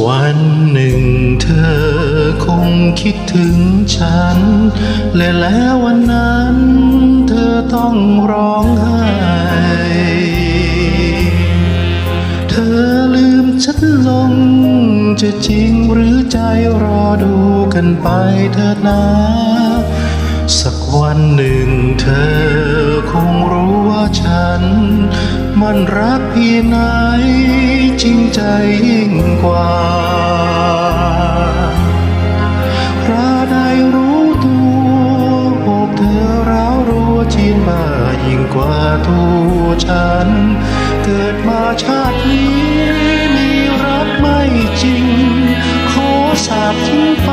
วันหนึ่งเธอคงคิดถึงฉัน และแล้ววันนั้นเธอต้องร้องไห้ เธอลืมฉันลง จะจริงหรือใจรอดูกันไปเถิดนะ สักวันหนึ่งเธอคงรู้ว่าฉัน มันรักเพียงไหนจริงใจยิ่งกว่าพระได้รู้ตัวอกเธอร้าวรัวจีนมายิ่งกว่าตัวฉัน เกิดมาชาตินี้มีรักไม่จริง ขอสาบทิ้งไป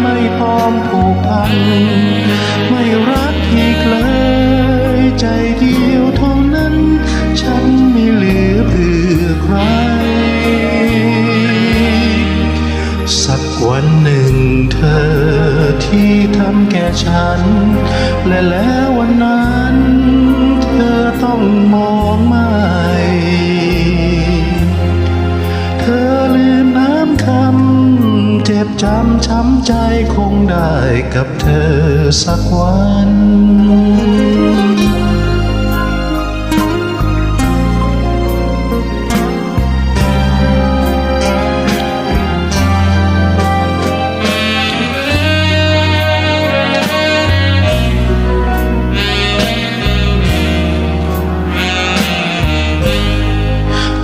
ไม่พร้อมผูกพัน ไม่รักอีกเลยใจดี วันหนึ่งเธอที่ทำแก่ฉัน และแล้ววันนั้น เธอต้องมองไม่เธอลืมน้ำคำเจ็บจำช้ำใจคงได้กับเธอสักวัน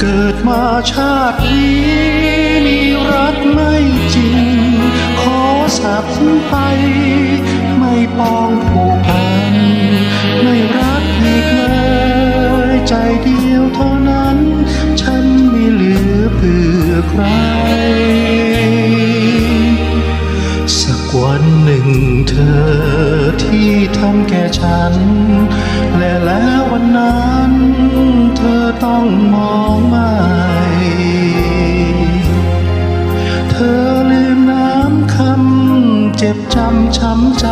เกิดมาชาตินี้มีรักไม่จริง ขอสาบไป ไม่ปองผูกพัน ไม่รักอีกเลยใจเดียวเท่านั้น ฉันไม่เหลือเพื่อใคร สักวันหนึ่งเธอที่ทำแก่ฉัน และแล้ววันนั้น ต้องมองใหม่เธอลืมน้ำคำเจ็บจำช้ำใจ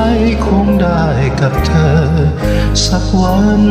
คงได้กับเธอสักวัน